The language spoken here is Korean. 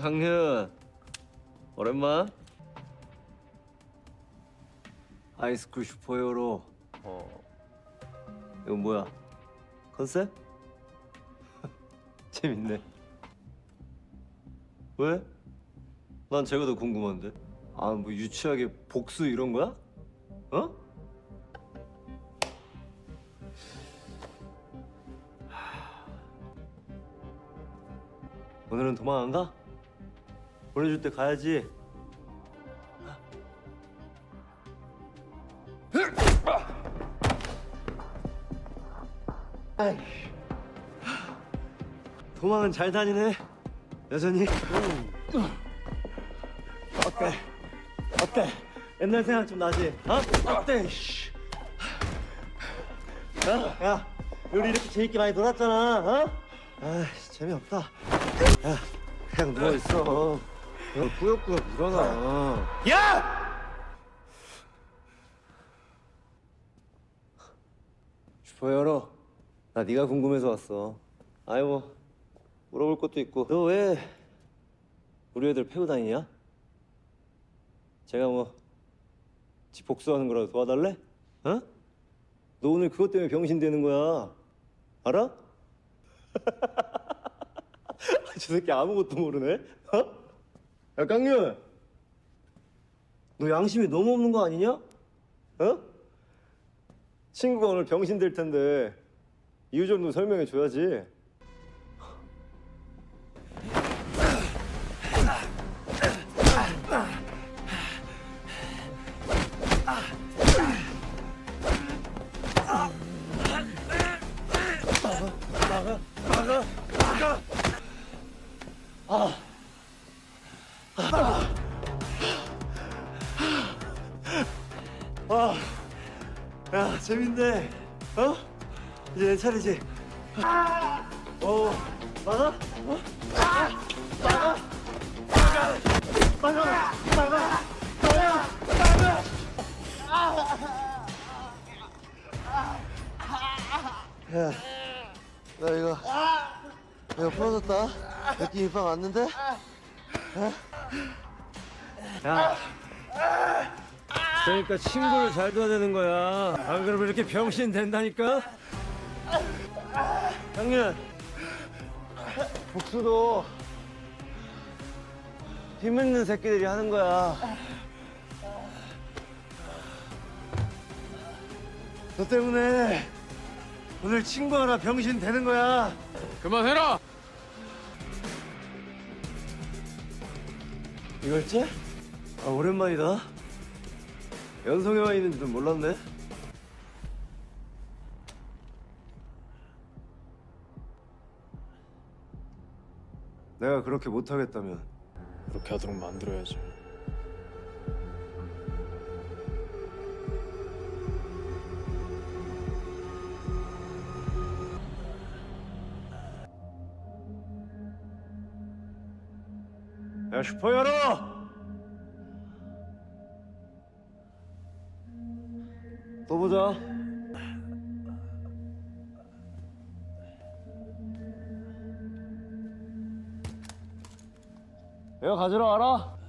강현 오랜만 하이스쿨 슈퍼히어로 어 이건 뭐야 컨셉? 재밌네 왜? 난 제가 더 궁금한데 아 뭐 유치하게 복수 이런 거야? 어? 오늘은 도망 안 가? 보내줄 때 가야지. 도망은 잘 다니네. 여전히. 어때? 어때? 옛날 생각 좀 나지? 어? 어때? 씨. 야, 야, 우리 이렇게 재밌게 많이 놀았잖아. 어? 아, 재미없다. 야, 그냥 누워 있어. 야, 꾸역꾸역 일어나. 야! 슈퍼히어로, 나 네가 궁금해서 왔어. 아이 뭐 물어볼 것도 있고. 너 왜 우리 애들 패고 다니냐? 제가 뭐집 복수하는 거라도 도와달래? 어? 너 오늘 그것 때문에 병신 되는 거야. 알아? 저 새끼 아무것도 모르네. 어? 야 깡윤, 너 양심이 너무 없는 거 아니냐? 어? 친구가 오늘 병신 될 텐데 이유 정도 설명해 줘야지. 아, 야 재밌네. 어? 이제 내 차례지. 어, 막아? 어? 막아? 막아? 막아? 막아? 막아? 야, 나 이거 이거 부러졌다. 느낌이 빡 왔는데? 야. 그러니까 친구를 잘 둬야 되는 거야. 안 그러면 이렇게 병신 된다니까? 형님, 복수도 힘있는 새끼들이 하는 거야. 너 때문에 오늘 친구 하나 병신 되는 거야. 그만해라! 이걸째? 아 오랜만이다. 연성에 와 있는 줄은 몰랐네. 내가 그렇게 못하겠다면 그렇게 하도록 만들어야지. 야 슈퍼히어로! 또 보자. 내가 가지러 와라.